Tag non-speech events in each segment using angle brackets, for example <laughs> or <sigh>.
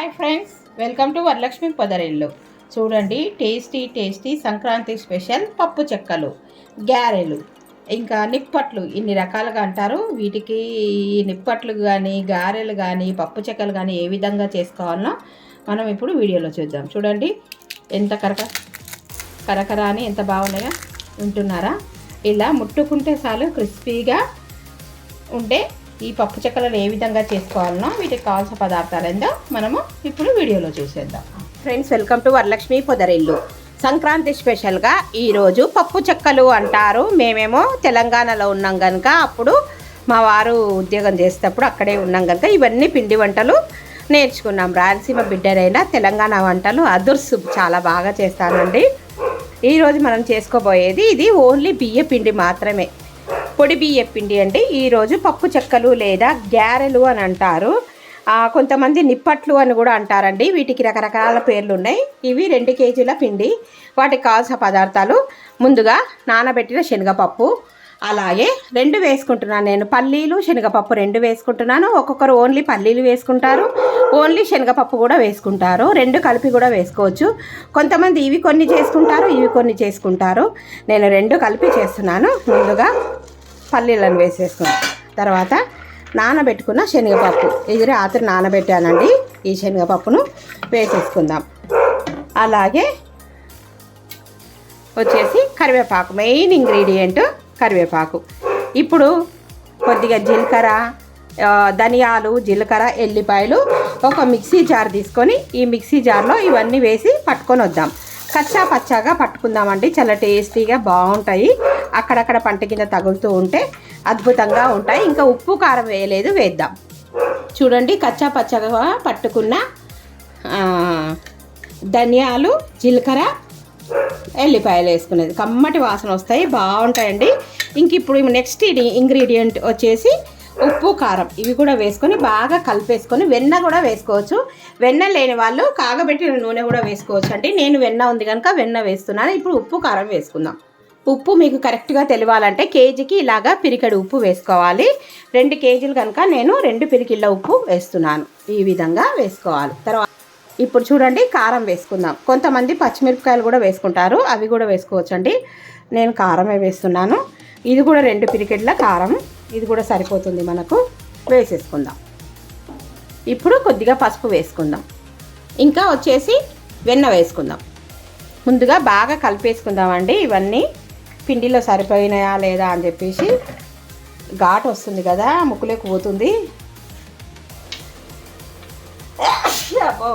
Hi friends welcome to Varalakshmi Podarillu చూడండి tasty tasty Sankranti special పప్పు చెక్కలు గారెలు ఇంకా నిప్పట్లు ఇన్ని రకాలుగా అంటారు. వీటికి ఈ నిప్పట్లు కానీ గారెలు కానీ పప్పు చెక్కలు కానీ ఏ విధంగా చేసుకోవాలనో మనం ఇప్పుడు వీడియోలో చూద్దాం. చూడండి ఎంత కరక కరకర అని ఎంత బాగున్నాయో ఉంటున్నారా? ఇలా ముట్టుకుంటే చాలు క్రిస్పీగా ఉంటే ఈ పప్పు చెక్కలను ఏ విధంగా చేసుకోవాలనో వీటికి కావాల్సిన పదార్థాలు ఏందో మనము ఇప్పుడు వీడియోలో చూసేద్దాం. Friends welcome to Varalakshmi Podarillu. Sankranti స్పెషల్గా ఈరోజు పప్పు చెక్కలు అంటారు. మేమేమో తెలంగాణలో ఉన్నాం కనుక అప్పుడు మా వారు ఉద్యోగం చేసేటప్పుడు అక్కడే ఉన్నాం కనుక ఇవన్నీ పిండి వంటలు నేర్చుకున్నాం. రాయలసీమ బిడ్డరైన తెలంగాణ వంటలు అదుర్సు చాలా బాగా చేస్తానండి ఈరోజు మనం చేసుకోబోయేది ఇది ఓన్లీ బియ్య పిండి మాత్రమే. పొడి బియ్య పిండి అంటే ఈరోజు పప్పు చెక్కలు లేదా గ్యారెలు అని అంటారు. కొంతమంది నిప్పట్లు అని కూడా అంటారండి. వీటికి రకరకాల పేర్లు ఉన్నాయి. ఇవి రెండు కేజీల పిండి వాటికి కావాల్సిన పదార్థాలు. ముందుగా నానబెట్టిన శనగపప్పు. అలాగే రెండు వేసుకుంటున్నాను నేను. పల్లీలు శనగపప్పు రెండు వేసుకుంటున్నాను. ఒక్కొక్కరు ఓన్లీ పల్లీలు వేసుకుంటారు. ఓన్లీ శనగపప్పు కూడా వేసుకుంటారు. రెండు కలిపి కూడా వేసుకోవచ్చు. కొంతమంది ఇవి కొన్ని చేసుకుంటారు ఇవి కొన్ని చేసుకుంటారు. నేను రెండు కలిపి చేస్తున్నాను. ముందుగా పల్లీలను వేసేసుకున్నాం. తర్వాత నానబెట్టుకున్న శనగపప్పు. ఇది రాత్రి నానబెట్టానండి. ఈ శనగపప్పును వేసేసుకుందాం. అలాగే వచ్చేసి కరివేపాకు. మెయిన్ ఇంగ్రీడియంట్ కరివేపాకు. ఇప్పుడు కొద్దిగా జీలకర్ర ధనియాలు జీలకర్ర ఎల్లిపాయలు ఒక మిక్సీ జార్ తీసుకొని ఈ మిక్సీ జార్లో ఇవన్నీ వేసి పట్టుకొని వద్దాం. కచ్చా పచ్చాగా పట్టుకుందామండి. చాలా టేస్టీగా బాగుంటాయి. అక్కడక్కడ పంట కింద తగులుతూ ఉంటే అద్భుతంగా ఉంటాయి. ఇంకా ఉప్పు కారం వేయలేదు వేద్దాం. చూడండి కచ్చా పచ్చగా పట్టుకున్న ధనియాలు జీలకర్ర ఎల్లిపాయలు వేసుకునేది. కమ్మటి వాసన వస్తాయి. బాగుంటాయండి. ఇంక ఇప్పుడు నెక్స్ట్ ఇంగ్రీడియంట్ వచ్చేసి ఉప్పు కారం ఇవి కూడా వేసుకొని బాగా కలిపేసుకొని వెన్న కూడా వేసుకోవచ్చు. వెన్న లేని వాళ్ళు కాగబెట్టిన నూనె కూడా వేసుకోవచ్చు. అంటే నేను వెన్న ఉంది కనుక వెన్న వేస్తున్నాను. ఇప్పుడు ఉప్పు కారం వేసుకుందాం. ఉప్పు మీకు కరెక్ట్గా తెలియాలంటే కేజీకి ఇలాగా పిరికెడు ఉప్పు వేసుకోవాలి. రెండు కేజీలు కనుక నేను రెండు పిరికిళ్ళ ఉప్పు వేస్తున్నాను. ఈ విధంగా వేసుకోవాలి. తర్వాత ఇప్పుడు చూడండి కారం వేసుకుందాం. కొంతమంది పచ్చిమిరపకాయలు కూడా వేసుకుంటారు. అవి కూడా వేసుకోవచ్చండి. నేను కారమే వేస్తున్నాను. ఇది కూడా రెండు పిరికెట్ల కారం. ఇది కూడా సరిపోతుంది మనకు. వేసేసుకుందాం. ఇప్పుడు కొద్దిగా పసుపు వేసుకుందాం. ఇంకా వచ్చేసి వెన్న వేసుకుందాం. ముందుగా బాగా కలిపేసుకుందామండి. ఇవన్నీ పిండిలో సరిపోయినాయా లేదా అని చెప్పేసి ఘాటు వస్తుంది కదా ముక్కులోకి పోతుంది అబ్బో!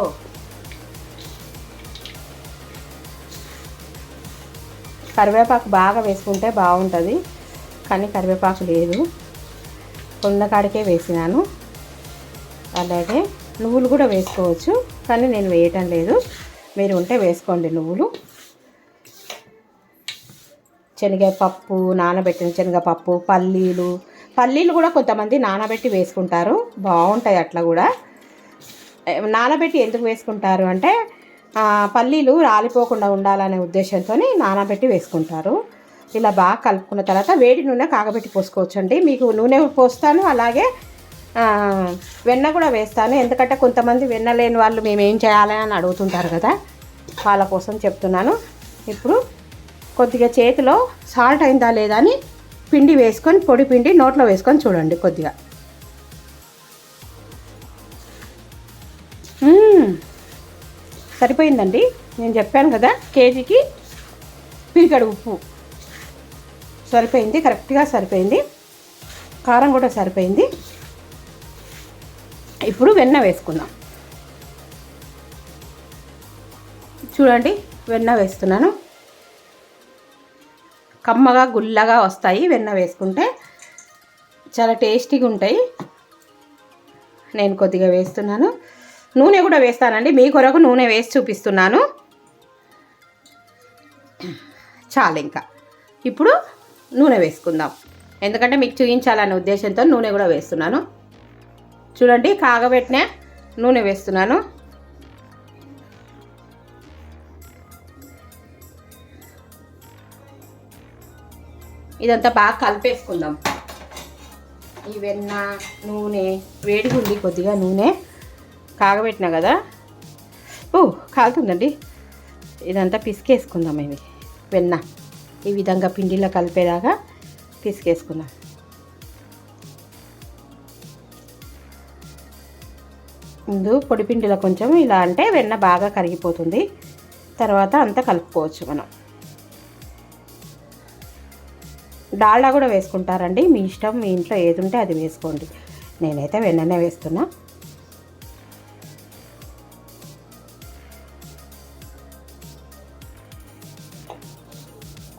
కరివేపాకు బాగా వేసుకుంటే బాగుంటుంది కానీ కరివేపాకు లేదు. కొండకాడికే వేసినాను. అలాగే నువ్వులు కూడా వేసుకోవచ్చు కానీ నేను వేయటం లేదు. మీరు ఉంటే వేసుకోండి నువ్వులు. శనగపప్పు నానబెట్టిన శనగపప్పు పల్లీలు. పల్లీలు కూడా కొంతమంది నానబెట్టి వేసుకుంటారు. బాగుంటాయి అట్లా కూడా. నానబెట్టి ఎందుకు వేసుకుంటారు అంటే పల్లీలు రాలిపోకుండా ఉండాలనే ఉద్దేశంతో నానబెట్టి వేసుకుంటారు. ఇలా బాగా కలుపుకున్న తర్వాత వేడి నూనె కాగబెట్టి పోసుకోవచ్చు అండి మీకు నూనె పోస్తాను అలాగే వెన్న కూడా వేస్తాను. ఎందుకంటే కొంతమంది వెన్న లేని వాళ్ళు మేము ఏం చేయాలి అని అడుగుతుంటారు కదా వాళ్ళ కోసం చెప్తున్నాను. ఇప్పుడు కొద్దిగా చేతిలో సాల్ట్ అయిందా లేదా అని పిండి వేసుకొని పొడి పిండి నోట్లో వేసుకొని చూడండి కొద్దిగా. సరిపోయిందండి? నేను చెప్పాను కదా కేజీకి పిరికడు ఉప్పు. సరిపోయింది కరెక్ట్గా సరిపోయింది. కారం కూడా సరిపోయింది. ఇప్పుడు వెన్న వేసుకుందాం. చూడండి వెన్న వేస్తున్నాను. కమ్మగా గుల్లగా వస్తాయి వెన్న వేసుకుంటే. చాలా టేస్టీగా ఉంటాయి. నేను కొద్దిగా వేస్తున్నాను. నూనె కూడా వేస్తానండి. మీ కొరకు నూనె వేసి చూపిస్తున్నాను. చాలు ఇంకా. ఇప్పుడు నూనె వేసుకుందాం. ఎందుకంటే మీకు చూపించాలనే ఉద్దేశంతో నూనె కూడా వేస్తున్నాను. చూడండి కాగబెట్టిన నూనె వేస్తున్నాను. ఇదంతా బాగా కలిపేసుకుందాం. ఈ వెన్న నూనె వేడిగా ఉంది కొద్దిగా నూనె కాగబెట్టిన కదా. ఓ కాలుతుందండి. ఇదంతా పిసికేసుకుందాం ఇది వెన్న. ఈ విధంగా పిండిలో కలిపేదాకా పిసికేసుకుందాం ముందు పొడి పిండిలో కొంచెం ఇలా అంటే వెన్న బాగా కరిగిపోతుంది. తర్వాత అంతా కలుపుకోవచ్చు మనం. డాల్డా కూడా వేసుకుంటారండి. మీ ఇష్టం మీ ఇంట్లో ఏది ఉంటే అది వేసుకోండి. నేనైతే వెన్ననే వేస్తున్నా.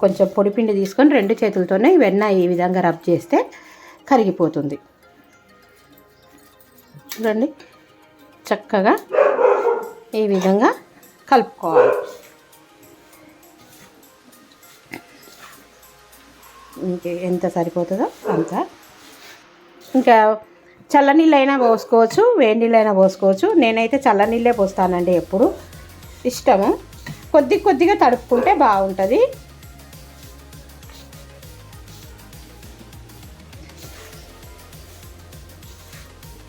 కొంచెం పొడిపిండి తీసుకొని రెండు చేతులతోనే వెన్న ఈ విధంగా రబ్ చేస్తే కరిగిపోతుంది. చూడండి చక్కగా ఈ విధంగా కలుపుకోవాలి. ఇంకే ఎంత సరిపోతుందో అంత. ఇంకా చల్లనీళ్ళైనా పోసుకోవచ్చు వేడి నీళ్ళైనా పోసుకోవచ్చు. నేనైతే చల్లనీళ్ళే పోస్తానండి ఎప్పుడు. ఇష్టము. కొద్ది కొద్దిగా తడుపుకుంటే బాగుంటుంది.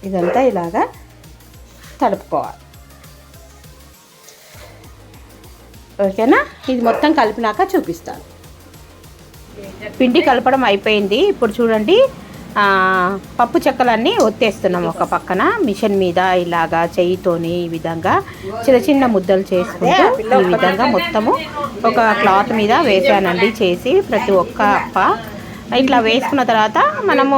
ఇదంతా ఇలాగా తడుపుకోవాలి ఓకేనా? ఇది మొత్తం కలిపినాక చూపిస్తాను. పిండి కలపడం అయిపోయింది. ఇప్పుడు చూడండి పప్పు చెక్కలన్నీ ఒత్తేస్తున్నాం ఒక పక్కన. మిషన్ మీద ఇలాగా చెయ్యితోని ఈ విధంగా చిన్న చిన్న ముద్దలు చేసుకుంటూ ఈ విధంగా మొత్తము ఒక క్లాత్ మీద వేసానండి చేసి ప్రతి ఒక్క అప్ప. ఇట్లా వేసుకున్న తర్వాత మనము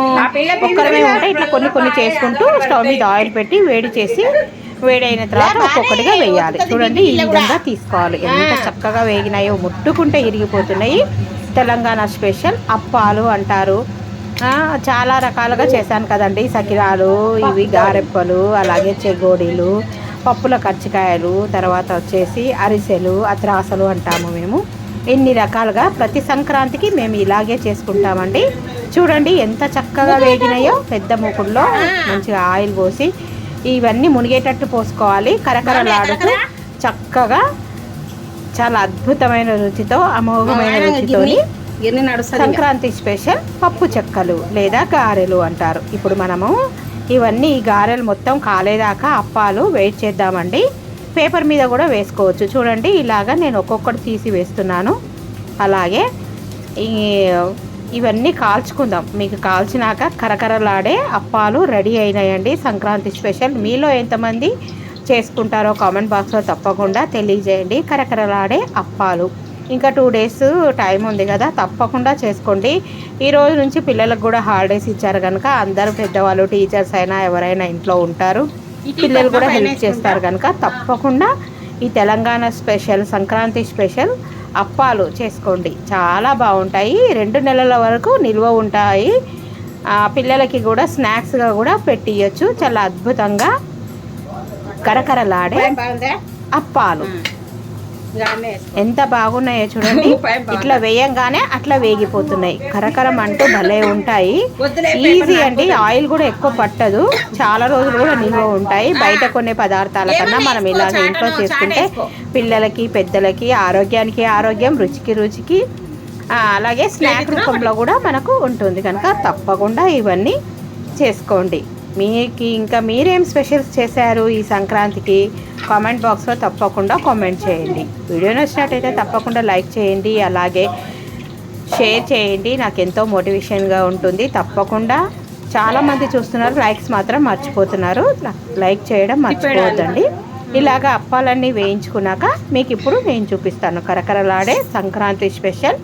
ఒక్కరమే ఉంటే ఇట్లా కొన్ని కొన్ని చేసుకుంటూ స్టవ్ మీద ఆయిల్ పెట్టి వేడి చేసి వేడైన తర్వాత ఒక్కొక్కటిగా వేయాలి. చూడండి ఈ విధంగా తీసుకోవాలి. ఎంత చక్కగా వేగినాయో ముట్టుకుంటే ఇరిగిపోతున్నాయి. తెలంగాణ స్పెషల్ అప్పాలు అంటారు. చాలా రకాలుగా చేశాను కదండి. సకిరాలు ఇవి గారెప్పలు అలాగే చెగోడీలు పప్పుల కచ్చికాయలు తర్వాత వచ్చేసి అరిసెలు అత్రాసలు అంటాము మేము. ఎన్ని రకాలుగా ప్రతి సంక్రాంతికి మేము ఇలాగే చేసుకుంటామండి. చూడండి ఎంత చక్కగా వేగినాయో పెద్ద మూకుడులో మంచిగా ఆయిల్ పోసి ఇవన్నీ మునిగేటట్టు పోసుకోవాలి. కరకరలాడుతూ చక్కగా చాలా అద్భుతమైన రుచితో అమోఘమైన నడుస్తుంది సంక్రాంతి స్పెషల్ పప్పు చెక్కలు లేదా గారెలు అంటారు. ఇప్పుడు మనము ఇవన్నీ ఈ గారెలు మొత్తం కాలేదాకా అప్పాలు వెయిట్ చేద్దామండి. పేపర్ మీద కూడా వేసుకోవచ్చు. చూడండి ఇలాగా నేను ఒక్కొక్కటి తీసి వేస్తున్నాను. అలాగే ఈ ఇవన్నీ కాల్చుకుందాం. మీకు కాల్చినాక కరకరలాడే అప్పాలు రెడీ అయినాయండి. సంక్రాంతి స్పెషల్ మీలో ఎంతమంది చేసుకుంటారో కామెంట్ బాక్స్లో తప్పకుండా తెలియజేయండి. కరకరలాడే అప్పాలు. ఇంకా టూ డేస్ టైం ఉంది కదా తప్పకుండా చేసుకోండి. ఈ రోజు నుంచి పిల్లలకు కూడా హాలిడేస్ ఇచ్చారు కనుక అందరూ పెద్దవాళ్ళు టీచర్స్ అయినా ఎవరైనా ఇంట్లో ఉంటారు. పిల్లలు కూడా హెల్ప్ చేస్తారు కనుక తప్పకుండా ఈ తెలంగాణ స్పెషల్ సంక్రాంతి స్పెషల్ అప్పాలు చేసుకోండి. చాలా బాగుంటాయి. రెండు నెలల వరకు నిల్వ ఉంటాయి. ఆ, పిల్లలకి కూడా స్నాక్స్గా కూడా పెట్టియచ్చు. చాలా అద్భుతంగా కరకరలాడే అప్పాలు. ఎంత బాగున్నాయో చూడండి. <laughs> ఇట్లా వేయంగానే అట్లా వేగిపోతున్నాయి. కరకరం అంటూ భలే ఉంటాయి. ఈజీ అండి ఆయిల్ కూడా ఎక్కువ పట్టదు. చాలా రోజులు కూడా నిల్వ ఉంటాయి. బయట కొనే పదార్థాల కన్నా మనం ఇలాగ ఇంట్లో చేసుకుంటే పిల్లలకి పెద్దలకి ఆరోగ్యానికి ఆరోగ్యం రుచికి రుచికి అలాగే స్నాక్ రూపంలో కూడా మనకు ఉంటుంది. కనుక తప్పకుండా ఇవన్నీ చేసుకోండి. మీకు ఇంకా మీరేం స్పెషల్స్ చేశారు ఈ సంక్రాంతికి? కామెంట్ బాక్స్లో తప్పకుండా కామెంట్ చేయండి. వీడియో నచ్చినట్టయితే తప్పకుండా లైక్ చేయండి అలాగే షేర్ చేయండి. నాకు ఎంతో మోటివేషన్గా ఉంటుంది. తప్పకుండా చాలామంది చూస్తున్నారు. లైక్స్ మాత్రం మర్చిపోతున్నారు. లైక్ చేయడం మర్చిపోవద్దండి. ఇలాగ అప్పాలన్నీ వేయించుకున్నాక మీకు ఇప్పుడు నేను చూపిస్తాను. కరకరలాడే సంక్రాంతి స్పెషల్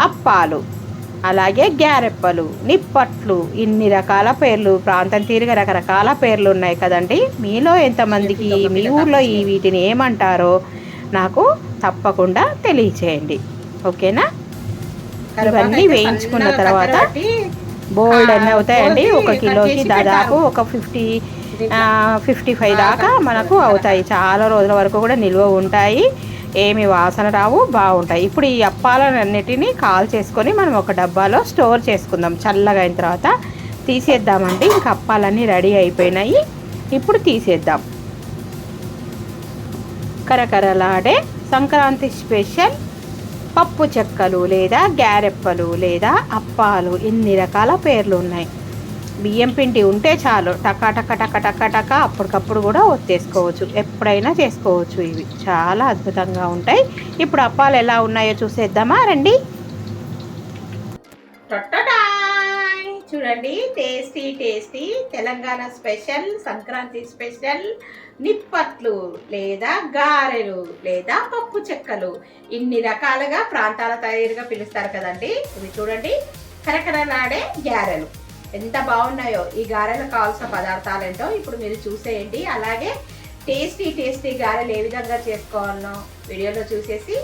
అప్పాలు. అలాగే గ్యారెప్పలు నిప్పట్లు ఇన్ని రకాల పేర్లు ప్రాంతం తీరుగా రకరకాల పేర్లు ఉన్నాయి కదండి. మీలో ఎంతమందికి మీ ఊర్లో ఈ వీటిని ఏమంటారో నాకు తప్పకుండా తెలియచేయండి. ఓకేనా? ఇవన్నీ వేయించుకున్న తర్వాత బోల్డ్ అన్నీ అవుతాయండి. ఒక కిలోకి దాదాపు ఒక ఫిఫ్టీ ఫిఫ్టీ ఫైవ్ దాకా మనకు అవుతాయి. చాలా రోజుల వరకు కూడా నిల్వ ఉంటాయి. ఏమి వాసన రావు బాగుంటాయి. ఇప్పుడు ఈ అప్పాలన్నిటిని కాల్ చేసుకొని మనం ఒక డబ్బాలో స్టోర్ చేసుకుందాం. చల్లగా అయిన తర్వాత తీసేద్దామండి. ఇంకా అప్పాలన్నీ రెడీ అయిపోయినాయి. ఇప్పుడు తీసేద్దాం. కరకరలాడే సంక్రాంతి స్పెషల్ పప్పు చెక్కలు లేదా గ్యారెప్పలు లేదా అప్పాలు ఇన్ని రకాల పేర్లు ఉన్నాయి? బియ్యం పిండి ఉంటే చాలు. టకా టక టక టక టక అప్పటికప్పుడు కూడా ఒత్తేసుకోవచ్చు. ఎప్పుడైనా చేసుకోవచ్చు ఇవి. చాలా అద్భుతంగా ఉంటాయి. ఇప్పుడు అప్పాలు ఎలా ఉన్నాయో చూసేద్దామా? రండి. చూడండి tasty tasty Telangana special Sankranti special నిప్పట్లు లేదా గారెలు లేదా పప్పు చెక్కలు. ఇన్ని రకాలుగా ప్రాంతాల తయారుగా పిలుస్తారు కదండి. ఇవి చూడండి. కరకరలాడే గారెలు. ఎంత బాగున్నాయో ఈ గారెలకు కావాల్సిన పదార్థాలు ఏంటో ఇప్పుడు మీరు చూసేయండి. అలాగే టేస్టీ టేస్టీ గారెలు ఏ విధంగా చేసుకోవాలనో వీడియోలో చూసేసి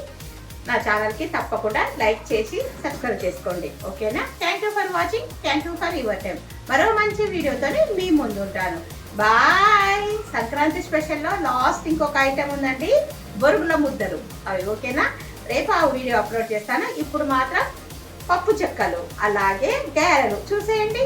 నా ఛానల్కి తప్పకుండా లైక్ చేసి సబ్స్క్రైబ్ చేసుకోండి. ఓకేనా? Thank you for watching thank you for your time మరో మంచి వీడియోతోనే మీ ముందు ఉంటాను బాయ్ సంక్రాంతి స్పెషల్లో లాస్ట్ ఇంకొక ఐటెం ఉందండి. బొరుగుల ముద్దలు. అవి ఓకేనా? రేపు ఆ వీడియో అప్లోడ్ చేస్తాను. ఇప్పుడు మాత్రం పప్పు చెక్కలు అలాగే గారెలు. చూసేయండి.